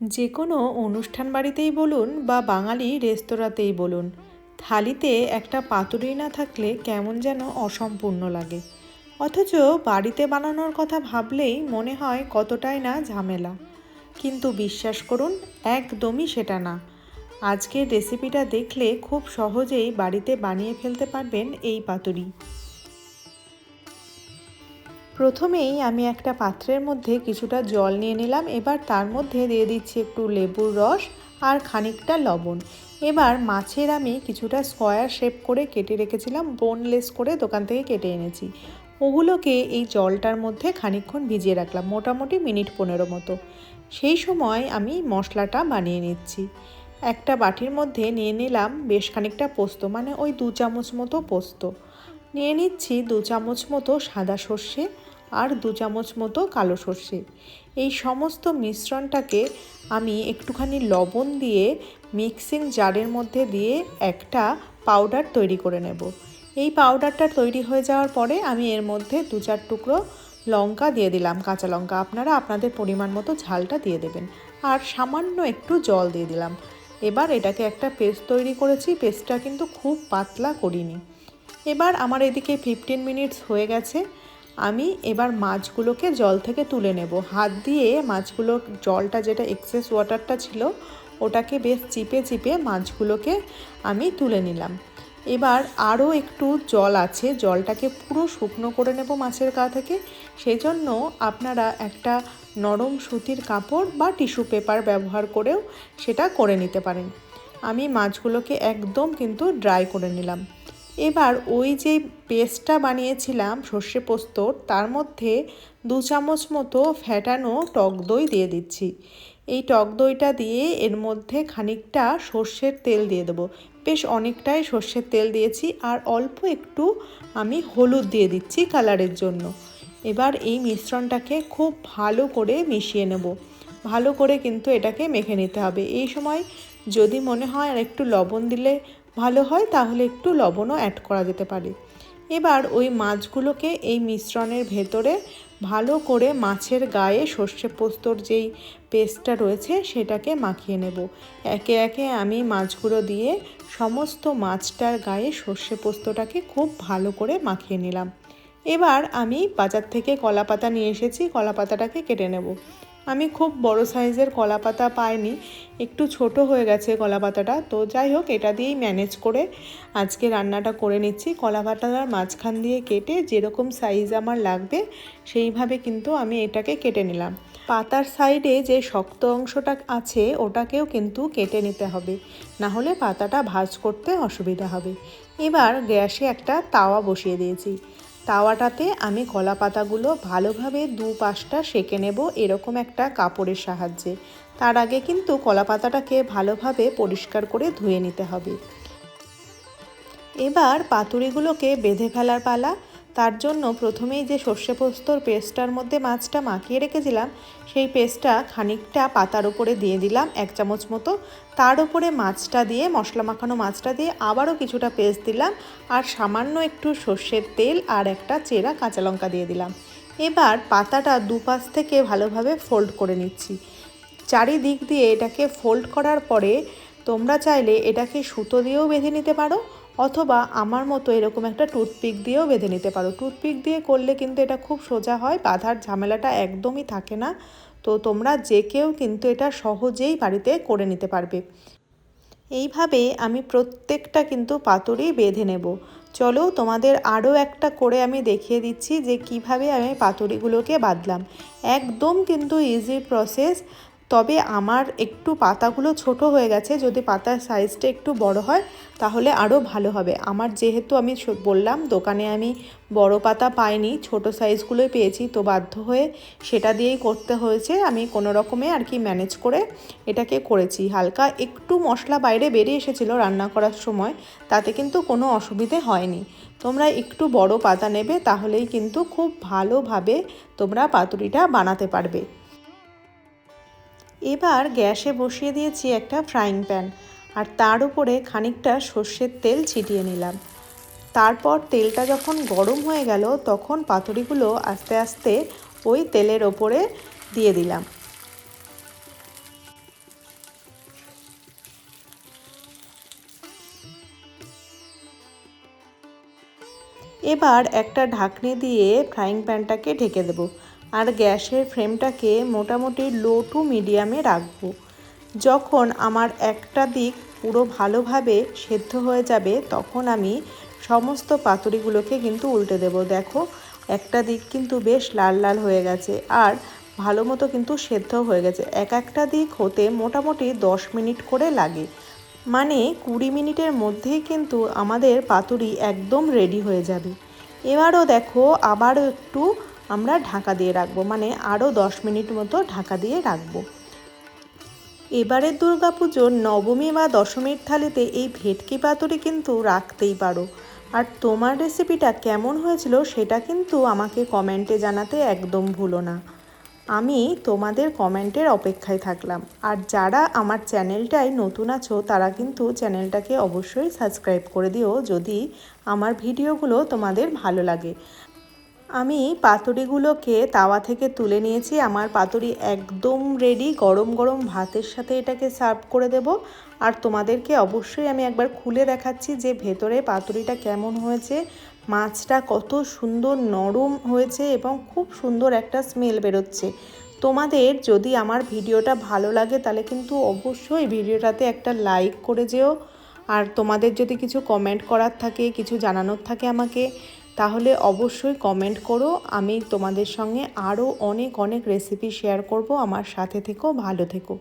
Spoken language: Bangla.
যে কোনো অনুষ্ঠান বাড়িতেই বলুন বা বাঙালি রেস্তোরাঁতেই বলুন, থালিতে একটা পাতুরি না থাকলে কেমন যেন অসম্পূর্ণ লাগে। অথচ বাড়িতে বানানোর কথা ভাবলেই মনে হয় কতটাই না ঝামেলা। কিন্তু বিশ্বাস করুন, একদমই সেটা না। আজকের রেসিপিটা দেখলে খুব সহজেই বাড়িতে বানিয়ে ফেলতে পারবেন এই পাতুরি। প্রথমেই আমি একটা পাত্রের মধ্যে কিছুটা জল নিয়ে নিলাম। এবার তার মধ্যে দিয়ে দিচ্ছি একটু লেবুর রস আর খানিকটা লবণ। এবার মাছের আমি কিছুটা স্কোয়ার শেপ করে কেটে রেখেছিলাম, বোনলেস করে দোকান থেকে কেটে এনেছি। ওগুলোকে এই জলটার মধ্যে খানিকক্ষণ ভিজিয়ে রাখলাম, মোটামুটি মিনিট পনেরো মতো। সেই সময় আমি মশলাটা বানিয়ে নিচ্ছি। একটা বাটির মধ্যে নিয়ে নিলাম বেশ খানিকটা পোস্ত মানে ওই দু চামচ মতো পোস্ত। নিয়ে নিচ্ছি দু চামচ মতো সাদা সর্ষে আর দু চামচ মতো কালো সর্ষে। এই সমস্ত মিশ্রণটাকে আমি একটুখানি লবণ দিয়ে মিক্সিং জারের মধ্যে দিয়ে একটা পাউডার তৈরি করে নেব। এই পাউডারটা তৈরি হয়ে যাওয়ার পরে আমি এর মধ্যে দু চার টুকরো লঙ্কা দিয়ে দিলাম, কাঁচা লঙ্কা। আপনারা আপনাদের পরিমাণ মতো ঝালটা দিয়ে দেবেন। আর সামান্য একটু জল দিয়ে দিলাম। এবার এটাকে একটা পেস্ট তৈরি করেছি, পেস্টটা কিন্তু খুব পাতলা করিনি। এবার আমার এদিকে ফিফটিন মিনিটস হয়ে গেছে। আমি এবার মাছগুলোকে জল থেকে তুলে নেব। হাত দিয়ে মাছগুলো, জলটা যেটা এক্সেস ওয়াটারটা ছিল, ওটাকে বেশ চিপে চিপে মাছগুলোকে আমি তুলে নিলাম। এবার আরও একটু জল আছে, জলটাকে পুরো শুকনো করে নেব মাছের গা থেকে। সেই জন্য আপনারা একটা নরম সুতির কাপড় বা টিস্যু পেপার ব্যবহার করেও সেটা করে নিতে পারেন। আমি মাছগুলোকে একদম কিন্তু ড্রাই করে নিলাম। এবার ওই যে পেস্টটা বানিয়েছিলাম, সর্ষে পোস্তর তার মধ্যে দু চামচ মতো ফ্যাটানো টক দই দিয়ে দিচ্ছি। এই টক দইটা দিয়ে এর মধ্যে খানিকটা সর্ষের তেল দিয়ে দেবো। বেশ অনেকটাই সর্ষের তেল দিয়েছি আর অল্প একটু আমি হলুদ দিয়ে দিচ্ছি কালারের জন্য। এবার এই মিশ্রণটাকে খুব ভালো করে মিশিয়ে নেব। ভালো করে কিন্তু এটাকে মেখে নিতে হবে। এই সময় যদি মনে হয় আর একটু লবণ দিলে ভালো হয় তাহলে একটু লবণও অ্যাড করা যেতে পারে। এবার ওই মাছগুলোকে এই মিশ্রণের ভেতরে ভালো করে মাছের গায়ে সর্ষে পোস্তর যেই পেস্টটা রয়েছে সেটাকে মাখিয়ে নেব। একে একে আমি মাছগুলো দিয়ে সমস্ত মাছটার গায়ে সর্ষে পোস্তটাকে খুব ভালো করে মাখিয়ে নিলাম। এবার আমি বাজার থেকে কলা পাতা নিয়ে এসেছি কলা পাতাটাকে কেটে নেব। আমি খুব বড় সাইজের কলা পাতা পাইনি, একটু ছোট হয়ে গেছে কলা পাতাটা তো যাই হোক এটা দিয়েই ম্যানেজ করে আজকে রান্নাটা করে নিচ্ছি। কলা পাতাটার মাঝখান দিয়ে কেটে যেরকম সাইজ আমার লাগবে, সেইভাবে কিন্তু আমি এটাকে কেটে নিলাম। পাতার সাইডে যে শক্ত অংশটা আছে, ওটাকেও কিন্তু কেটে নিতে হবে। না হলে পাতাটা ভাজ করতে অসুবিধা হবে। এবার গ্যাসে একটা তাওয়া বসিয়ে দিয়েছি। তাওয়াটাতে আমি কলা পাতাগুলো ভালোভাবে দু পাশটা সেঁকে নেব এরকম একটা কাপড়ের সাহায্যে। তার আগে কিন্তু কলা পাতাটাকে ভালোভাবে পরিষ্কার করে ধুয়ে নিতে হবে। এবার পাতুরিগুলোকে বেঁধে ফেলার পালা তার জন্য প্রথমেই যে সর্ষে পোস্তর পেস্টটার মধ্যে মাছটা মাখিয়ে রেখেছিলাম, সেই পেস্টটা খানিকটা পাতার উপরে দিয়ে দিলাম এক চামচ মতো। তার উপরে মাছটা দিয়ে, মশলা মাখানো মাছটা দিয়ে আবারও কিছুটা পেস্ট দিলাম আর সামান্য একটু সর্ষের তেল আর একটা চেরা কাঁচা লঙ্কা দিয়ে দিলাম। এবার পাতাটা দুপাশ থেকে ভালোভাবে ফোল্ড করে নিচ্ছি। চারিদিক দিয়ে এটাকে ফোল্ড করার পরে তোমরা চাইলে এটাকে সুতো দিয়েও বেঁধে নিতে পারো অথবা আমার মতো এরকম একটা টুথপিক দিয়েও বেঁধে নিতে পারো। টুথপিক দিয়ে করলে কিন্তু এটা খুব সোজা হয়, বাঁধার ঝামেলাটা একদমই থাকে না। তো তোমরা যে কেউ কিন্তু এটা সহজেই বাড়িতে করে নিতে পারবে। এইভাবে আমি প্রত্যেকটা কিন্তু পাতুরি বেঁধে নেব। চলো তোমাদের আরও একটা করে আমি দেখিয়ে দিচ্ছি যে কীভাবে আমি পাতুরিগুলোকে বাঁধলাম। একদম কিন্তু ইজি প্রসেস তবে আমার একটু পাতাগুলো ছোট হয়ে গেছে, যদি পাতার সাইজটা একটু বড় হয়, তাহলে আরও ভালো হবে। আমার যেহেতু আমি বললাম, দোকানে আমি বড় পাতা পাইনি, ছোট সাইজগুলোই পেয়েছি, তো বাধ্য হয়ে সেটা দিয়েই করতে হয়েছে। আমি কোনো রকমে আর কি ম্যানেজ করে এটাকে করেছি। হালকা একটু মশলা বাইরে বেরিয়ে এসেছিল রান্না করার সময়, তাতে কিন্তু কোনো অসুবিধে হয়নি। তোমরা একটু বড় পাতা নেবে, তাহলেই কিন্তু খুব ভালোভাবে তোমরা পাতুরিটা বানাতে পারবে। এবার গ্যাসে বসিয়ে দিয়েছি একটা ফ্রাইং প্যান আর তার উপরে খানিকটা সর্ষের তেল ছিটিয়ে নিলাম। তারপর তেলটা যখন গরম হয়ে গেল, তখন পাতুরিগুলো আস্তে আস্তে ওই তেলের ওপরে দিয়ে দিলাম। এবার একটা ঢাকনি দিয়ে ফ্রাইং প্যানটাকে ঢেকে দেবো। আর গ্যাসের ফ্লেমটাকে মোটামুটি লো টু মিডিয়ামে রাখব। যখন আমার একটা দিক পুরো ভালোভাবে সেদ্ধ হয়ে যাবে, তখন আমি সমস্ত পাতুরিগুলোকে কিন্তু উল্টে দেব। দেখো, একটা দিক কিন্তু বেশ লাল লাল হয়ে গেছে আর ভালো মতো কিন্তু সেদ্ধ হয়ে গেছে। এক একটা দিক হতে মোটামুটি দশ মিনিট করে লাগে। মানে কুড়ি মিনিটের মধ্যেই কিন্তু আমাদের পাতুরি একদম রেডি হয়ে যাবে। এবারও দেখো, আবারও একটু আমরা ঢাকা দিয়ে রাখব মানে আরও দশ মিনিট মতো ঢাকা দিয়ে রাখব। এবারের দুর্গাপুজোর নবমী বা দশমীর থালিতে এই ভেটকি পাতুরি কিন্তু রাখতেই পারো। আর তোমার রেসিপিটা কেমন হয়েছিল সেটা কিন্তু আমাকে কমেন্টে জানাতে একদম ভুলো না। আমি তোমাদের কমেন্টের অপেক্ষায় থাকলাম। আর যারা আমার চ্যানেলটায় নতুন আছো, তারা কিন্তু চ্যানেলটাকে অবশ্যই সাবস্ক্রাইব করে দিও যদি আমার ভিডিওগুলো তোমাদের ভালো লাগে। আমি পাতুরিগুলোকে তাওয়া থেকে তুলে নিয়েছি। আমার পাতুরি একদম রেডি গরম গরম ভাতের সাথে এটাকে সার্ভ করে দেব। আর তোমাদেরকে অবশ্যই আমি একবার খুলে দেখাচ্ছি যে ভেতরে পাতুরিটা কেমন হয়েছে। মাছটা কত সুন্দর নরম হয়েছে এবং খুব সুন্দর একটা স্মেল বেরোচ্ছে। তোমাদের যদি আমার ভিডিওটা ভালো লাগে তাহলে কিন্তু অবশ্যই ভিডিওটাতে একটা লাইক করে যেও। আর তোমাদের যদি কিছু কমেন্ট করার থাকে, কিছু জানানোর থাকে আমাকে তাহলে অবশ্যই কমেন্ট করো। আমি তোমাদের সঙ্গে আরও অনেক অনেক রেসিপি শেয়ার করব। আমার সাথে থেকো, ভালো থেকো।